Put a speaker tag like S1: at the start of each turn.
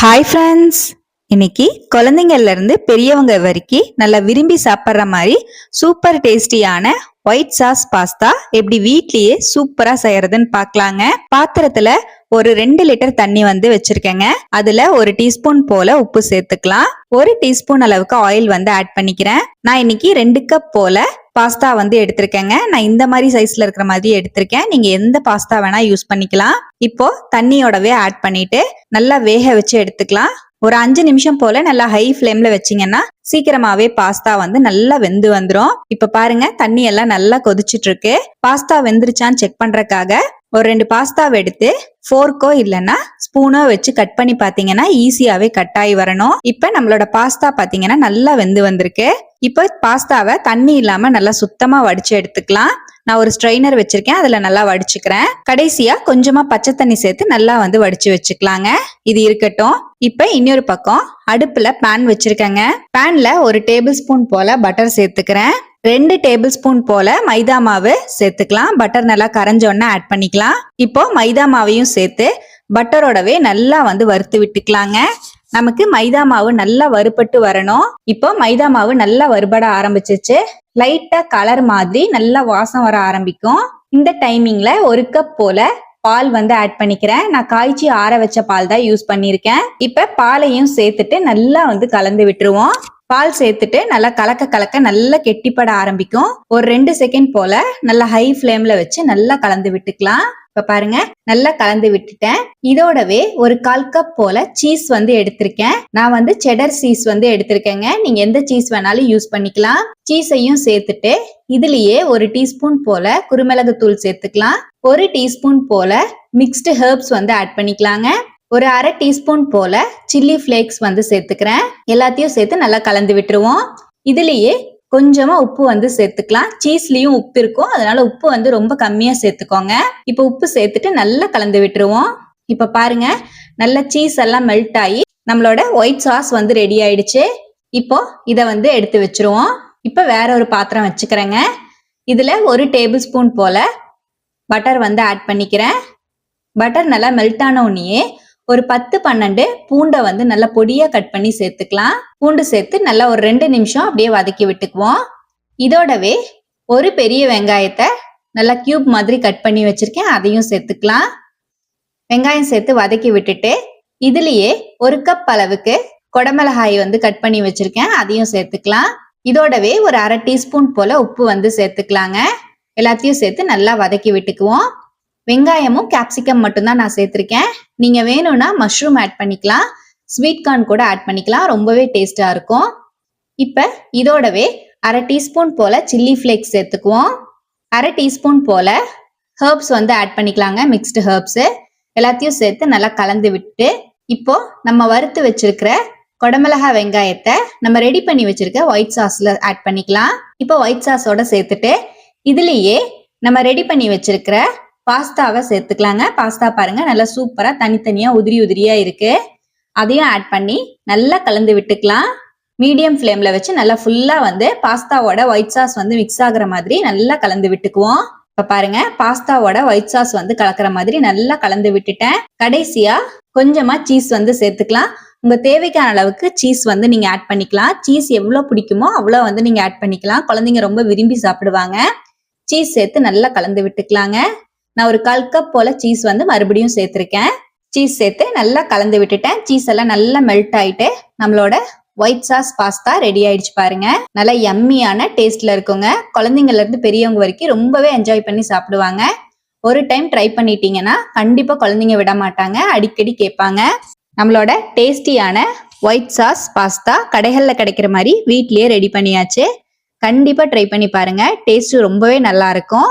S1: Hi friends இன்னைக்கு குழந்தைங்கள்லேருந்து பெரியவங்க வரைக்கும் நல்லா விரும்பி சாப்பிட்ற மாதிரி சூப்பர் டேஸ்டியான ஒயிட் சாஸ் பாஸ்தா எப்படி வீட்லயே சூப்பரா செய்யறதுன்னு பார்க்கலாங்க. பாத்திரத்துல ஒரு ரெண்டு லிட்டர் தண்ணி வந்து வச்சிருக்கேங்க. அதுல ஒரு டீஸ்பூன் போல உப்பு சேர்த்துக்கலாம். ஒரு டீஸ்பூன் அளவுக்கு ஆயில் வந்து ஆட் பண்ணிக்கிறேன். நான் இன்னைக்கு ரெண்டு கப் போல பாஸ்தா வந்து எடுத்திருக்கேங்க. நான் இந்த மாதிரி சைஸ்ல இருக்கிற மாதிரி எடுத்திருக்கேன். நீங்க எந்த பாஸ்தா வேணா யூஸ் பண்ணிக்கலாம். இப்போ தண்ணியோடவே ஆட் பண்ணிட்டு நல்லா வேக வச்சு எடுத்துக்கலாம். ஒரு அஞ்சு நிமிஷம் போல நல்லா ஹை ஃப்ளேம்ல வச்சீங்கன்னா சீக்கிரமாவே பாஸ்தா வந்து நல்லா வெந்து வந்துரும். இப்ப பாருங்க தண்ணி எல்லாம் நல்லா கொதிச்சுட்டு இருக்கு பாஸ்தா வெந்துருச்சான்னு செக் பண்றதுக்காக ஒரு ரெண்டு பாஸ்தாவை எடுத்து ஃபோர்க்கோ இல்லைன்னா ஸ்பூனோ வச்சு கட் பண்ணி பாத்தீங்கன்னா ஈஸியாவே கட் ஆகி வரணும். இப்ப நம்மளோட பாஸ்தா பாத்தீங்கன்னா நல்லா வெந்து வந்திருக்கு. இப்போ பாஸ்தாவை தண்ணி இல்லாம நல்லா சுத்தமா வடிச்சு எடுத்துக்கலாம். நான் ஒரு ஸ்ட்ரைனர் வச்சிருக்கேன் அதுல நல்லா வடிச்சுக்கிறேன். கடைசியா கொஞ்சமா பச்சை தண்ணி சேர்த்து நல்லா வந்து வடிச்சு வச்சுக்கலாங்க. இது இருக்கட்டும். இப்ப இன்னொரு பக்கம் அடுப்புல பேன் வச்சிருக்கேங்க. பேன்ல ஒரு டேபிள் ஸ்பூன் போல பட்டர் சேர்த்துக்கிறேன். ரெண்டு டேபிள் ஸ்பூன் போல மைதா மாவு சேர்த்துக்கலாம். பட்டர் நல்லா கரைஞ்சோடனே ஆட் பண்ணிக்கலாம். இப்போ மைதா மாவையும் சேர்த்து பட்டரோடவே நல்லா வந்து வறுத்து விட்டுக்கலாங்க. நமக்கு மைதா மாவு நல்லா வறுபட்டு வரணும். இப்போ மைதா மாவு நல்லா வறுபட ஆரம்பிச்சிச்சு. லைட்டா கலர் மாதிரி நல்லா வாசம் வர ஆரம்பிக்கும். இந்த டைமிங்ல ஒரு கப் போல பால் வந்து ஆட் பண்ணிக்கிறேன். நான் காய்ச்சி ஆற வச்ச பால் தான் யூஸ் பண்ணியிருக்கேன். இப்ப பாலையும் சேர்த்துட்டு நல்லா வந்து கலந்து விட்டுருவோம். பால் சேர்த்துட்டு நல்லா கலக்க கலக்க நல்லா கெட்டிப்பட ஆரம்பிக்கும். ஒரு ரெண்டு செகண்ட் போல நல்லா ஹை ஃப்ளேம்ல வச்சு நல்லா கலந்து விட்டுக்கலாம். இப்ப பாருங்க நல்லா கலந்து விட்டுட்டேன். இதோடவே ஒரு கால் கப் போல சீஸ் வந்து எடுத்திருக்கேன். நான் வந்து செடர் சீஸ் வந்து எடுத்திருக்கேங்க. நீங்க எந்த சீஸ் வேணாலும் யூஸ் பண்ணிக்கலாம். சீஸையும் சேர்த்துட்டு இதுலயே ஒரு டீஸ்பூன் போல குருமிளகு தூள் சேர்த்துக்கலாம். ஒரு டீஸ்பூன் போல மிக்ஸ்டு ஹெர்ப்ஸ் வந்து ஆட் பண்ணிக்கலாங்க. ஒரு அரை டீஸ்பூன் போல சில்லி ஃபிளேக்ஸ் வந்து சேர்த்துக்கிறேன். எல்லாத்தையும் சேர்த்து நல்லா கலந்து விட்டுருவோம். இதுலயே கொஞ்சமா உப்பு வந்து சேர்த்துக்கலாம். சீஸ்லயும் உப்பு இருக்கும். அதனால உப்பு வந்து ரொம்ப கம்மியா சேர்த்துக்கோங்க. இப்போ உப்பு சேர்த்துட்டு நல்லா கலந்து விட்டுருவோம். இப்ப பாருங்க நல்ல சீஸ் எல்லாம் மெல்ட் ஆகி நம்மளோட ஒயிட் சாஸ் வந்து ரெடி ஆயிடுச்சு. இப்போ இதை வந்து எடுத்து வச்சிருவோம். இப்போ வேற ஒரு பாத்திரம் வச்சுக்கிறேங்க. இதுல ஒரு டேபிள் ஸ்பூன் போல பட்டர் வந்து ஆட் பண்ணிக்கிறேன். பட்டர் நல்லா மெல்ட் ஆன உடனேயே ஒரு பத்து பன்னெண்டு பூண்டை வந்து நல்லா பொடியா கட் பண்ணி சேர்த்துக்கலாம். பூண்டு சேர்த்து நல்லா ஒரு ரெண்டு நிமிஷம் அப்படியே வதக்கி விட்டுக்குவோம். இதோடவே ஒரு பெரிய வெங்காயத்தை நல்லா கியூப் மாதிரி கட் பண்ணி வச்சிருக்கேன். அதையும் சேர்த்துக்கலாம். வெங்காயம் சேர்த்து வதக்கி விட்டுட்டு இதுலயே ஒரு கப் அளவுக்கு கொடமிளகாய் வந்து கட் பண்ணி வச்சிருக்கேன். அதையும் சேர்த்துக்கலாம். இதோடவே ஒரு அரை டீஸ்பூன் போல உப்பு வந்து சேர்த்துக்கலாங்க. எல்லாத்தையும் சேர்த்து நல்லா வதக்கி விட்டுக்குவோம். வெங்காயமும் கேப்சிகம் மட்டும்தான் நான் சேர்த்துருக்கேன். நீங்கள் வேணும்னா மஷ்ரூம் ஆட் பண்ணிக்கலாம். ஸ்வீட் கார்ன் கூட ஆட் பண்ணிக்கலாம். ரொம்பவே டேஸ்ட்டாக இருக்கும். இப்போ இதோடவே அரை டீஸ்பூன் போல் சில்லி ஃப்ளேக்ஸ் சேர்த்துக்குவோம். அரை டீஸ்பூன் போல் ஹர்ப்ஸ் வந்து ஆட் பண்ணிக்கலாங்க மிக்ஸ்டு ஹர்ப்ஸு எல்லாத்தையும் சேர்த்து நல்லா கலந்து விட்டு இப்போ நம்ம வறுத்து வச்சிருக்கிற கொடமிளகா வெங்காயத்தை நம்ம ரெடி பண்ணி வச்சிருக்க ஒயிட் சாஸ்ல ஆட் பண்ணிக்கலாம். இப்போ ஒயிட் சாஸோட சேர்த்துட்டு இதுலேயே நம்ம ரெடி பண்ணி வச்சிருக்கிற பாஸ்தாவை சேர்த்துக்கலாங்க. பாஸ்தா பாருங்க நல்லா சூப்பரா தனித்தனியா உதிரி உதிரியா இருக்கு. அதையும் ஆட் பண்ணி நல்லா கலந்து விட்டுக்கலாம். மீடியம் ஃப்ளேம்ல வச்சு நல்லா ஃபுல்லா வந்து பாஸ்தாவோட ஒயிட் சாஸ் வந்து மிக்ஸ் ஆகுற மாதிரி நல்லா கலந்து விட்டுக்குவோம். இப்ப பாருங்க பாஸ்தாவோட ஒயிட் சாஸ் வந்து கலக்கிற மாதிரி நல்லா கலந்து விட்டுட்டேன். கடைசியா கொஞ்சமா சீஸ் வந்து சேர்த்துக்கலாம். உங்க தேவைக்கான அளவுக்கு சீஸ் வந்து நீங்க ஆட் பண்ணிக்கலாம். சீஸ் எவ்வளவு பிடிக்குமோ அவ்வளவு வந்து நீங்க ஆட் பண்ணிக்கலாம். குழந்தைங்க ரொம்ப விரும்பி சாப்பிடுவாங்க. சீஸ் சேர்த்து நல்லா கலந்து விட்டுக்கலாங்க. நான் ஒரு கால் கப் போல சீஸ் வந்து மறுபடியும் சேர்த்திருக்கேன். சீஸ் சேர்த்து நல்லா கலந்து விட்டுட்டேன். சீஸ் எல்லாம் நல்லா மெல்ட் ஆயிட்டு நம்மளோட ஒயிட் சாஸ் பாஸ்தா ரெடி ஆயிடுச்சு பாருங்க. நல்லா எம்மியான டேஸ்ட்ல இருக்குங்க. குழந்தைங்கள்ல இருந்து பெரியவங்க வரைக்கும் ரொம்பவே என்ஜாய் பண்ணி சாப்பிடுவாங்க. ஒரு டைம் ட்ரை பண்ணிட்டீங்கன்னா கண்டிப்பா குழந்தைங்க விட மாட்டாங்க. அடிக்கடி கேட்பாங்க. நம்மளோட டேஸ்டியான ஒயிட் சாஸ் பாஸ்தா கடைகளில் கிடைக்கிற மாதிரி வீட்லயே ரெடி பண்ணியாச்சு. கண்டிப்பா ட்ரை பண்ணி பாருங்க. டேஸ்ட் ரொம்பவே நல்லா இருக்கும்.